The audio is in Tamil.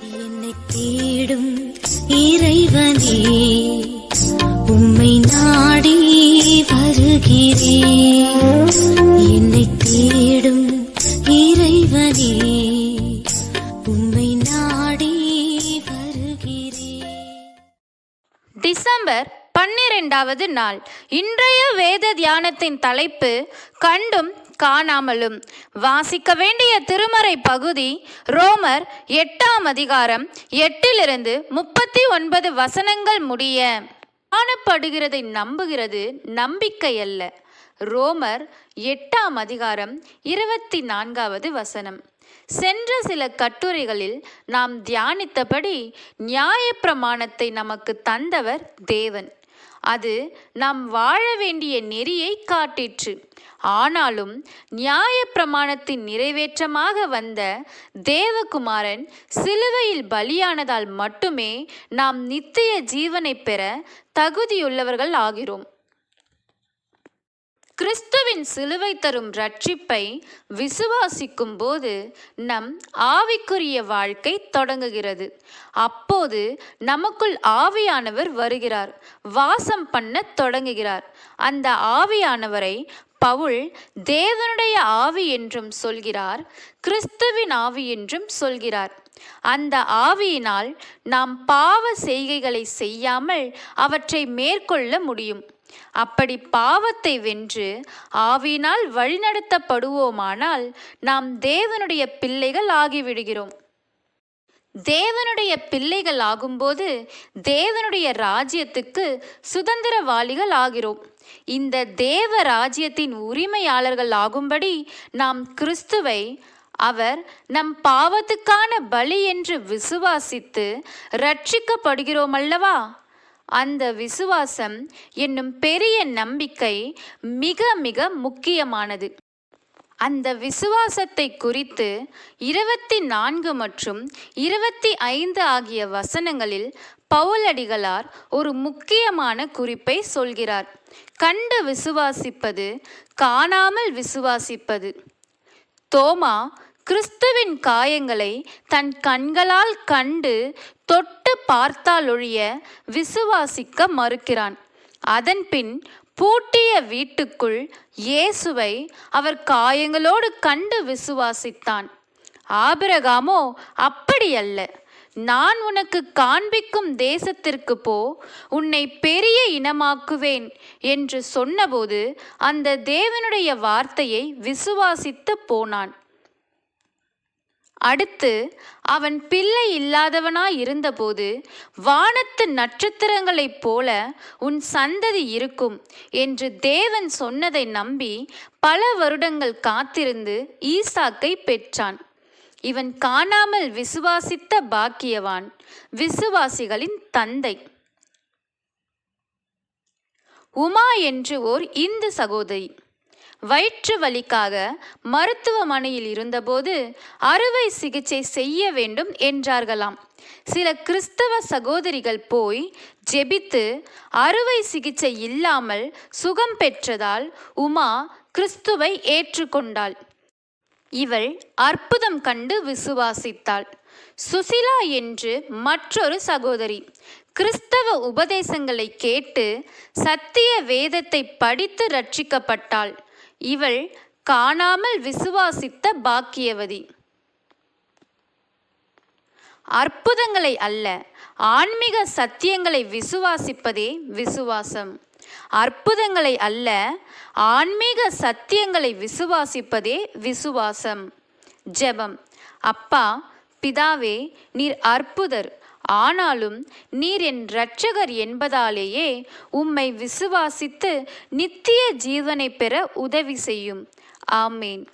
என்னை தேடும் இறைவனே உம்மை நாடி வருகிறேன் என்னை தேடும் இறைவனே உம்மை நாடி வருகிறேன் டிசம்பர் பன்னிரெண்டாவது நாள். இன்றைய வேத தியானத்தின் தலைப்பு கண்டும் காணாமலும். வாசிக்க வேண்டிய திருமறை பகுதி ரோமர் எட்டாம் அதிகாரம் எட்டிலிருந்து முப்பத்தி ஒன்பது வசனங்கள் முடிய காணப்படுகிறதை நம்புகிறது நம்பிக்கை அல்ல. ரோமர் எட்டாம் அதிகாரம் இருபத்தி நான்காவது வசனம். சென்ற சில கட்டுரைகளில் நாம் தியானித்தபடி நியாயப்பிரமாணத்தை நமக்கு தந்தவர் தேவன். அது நாம் வாழ வேண்டிய நெறியை காட்டிற்று. ஆனாலும் நியாயப்பிரமாணத்தின் நிறைவேற்றமாக வந்த தேவகுமாரன் சிலுவையில் பலியானதால் மட்டுமே நாம் நித்திய ஜீவனை பெற தகுதியுள்ளவர்கள் ஆகிறோம். கிறிஸ்துவின் சிலுவை தரும் ரட்சிப்பை விசுவாசிக்கும் போது நம் ஆவிக்குரிய வாழ்க்கை தொடங்குகிறது. அப்போது நமக்குள் ஆவியானவர் வருகிறார். வாசம் பண்ண தொடங்குகிறார். அந்த ஆவியானவரை பவுல் தேவனுடைய ஆவி என்றும் சொல்கிறார் கிறிஸ்துவின் ஆவி என்றும் சொல்கிறார். அந்த ஆவியினால் நாம் பாவ செய்கைகளை செய்யாமல் அவற்றை மேற்கொள்ள முடியும். அப்படி பாவத்தை வென்று ஆவியினால் வழிநடத்தப்படுவோமானால் நாம் தேவனுடைய பிள்ளைகள் ஆகிவிடுகிறோம். தேவனுடைய பிள்ளைகள் ஆகும்போது தேவனுடைய ராஜ்யத்துக்கு சுதந்திரவாளிகள் ஆகிறோம் இந்த தேவ ராஜ்யத்தின் உரிமையாளர்கள் ஆகும்படி நாம் கிறிஸ்துவை அவர் நம் பாவத்துக்கான பலி என்று விசுவாசித்து ரட்சிக்கப்படுகிறோம் அல்லவா அந்த விசுவாசம் என்னும் பெரிய நம்பிக்கை மிக மிக முக்கியமானது. அந்த விசுவாசத்தை குறித்து இருபத்தி நான்கு மற்றும் இருபத்தி ஐந்து ஆகிய வசனங்களில் பவுலடிகளார் ஒரு முக்கியமான குறிப்பை சொல்கிறார். கண்டு விசுவாசிப்பது காணாமல் விசுவாசிப்பது. தோமா கிறிஸ்துவின் காயங்களை தன் கண்களால் கண்டு தொட்டு பார்த்தாலொழிய விசுவாசிக்க மறுக்கிறான். அதன்பின் பூட்டிய வீட்டுக்குள் இயேசுவை அவர் காயங்களோடு கண்டு விசுவாசித்தான். ஆபிரகாமோ அப்படியல்ல நான் உனக்கு காண்பிக்கும் தேசத்திற்கு போ உன்னை பெரிய இனமாக்குவேன் என்று சொன்னபோது அந்த தேவனுடைய வார்த்தையை விசுவாசித்து போனான். அடுத்து அவன் பிள்ளை இல்லாதவனாய் இருந்தபோது வானத்து நட்சத்திரங்களைப் போல உன் சந்ததி இருக்கும் என்று தேவன் சொன்னதை நம்பி பல வருடங்கள் காத்திருந்து ஈசாக்கை பெற்றான். இவன் காணாமல் விசுவாசித்த பாக்கியவான் விசுவாசிகளின் தந்தை. உமா என்று ஓர் இந்து சகோதரி. வயிற்று வலிக்காக மருத்துவமனையில் இருந்தபோது அறுவை சிகிச்சை செய்ய வேண்டும் என்றார்களாம். சில கிறிஸ்தவ சகோதரிகள் போய் ஜெபித்து அறுவை சிகிச்சை இல்லாமல் சுகம் பெற்றதால் உமா கிறிஸ்துவை ஏற்றுக்கொண்டாள். இவள் அற்புதம் கண்டு விசுவாசித்தாள். சுசிலா என்று மற்றொரு சகோதரி கிறிஸ்தவ உபதேசங்களை கேட்டு சத்திய வேதத்தை படித்து ரட்சிக்கப்பட்டாள். இவள் காணாமல் விசுவாசித்த பாக்கியவதி. அற்புதங்களை அல்ல ஆன்மீக சத்தியங்களை விசுவாசிப்பதே விசுவாசம். அற்புதங்களை அல்ல ஆன்மீக சத்தியங்களை விசுவாசிப்பதே விசுவாசம். ஜெபம். அப்பா பிதாவே நீர் அற்புதர். ஆனாலும் நீர் என் இரட்சகர் என்பதாலேயே உம்மை விசுவாசித்து நித்திய ஜீவனை பெற உதவி செய்யும். ஆமேன்.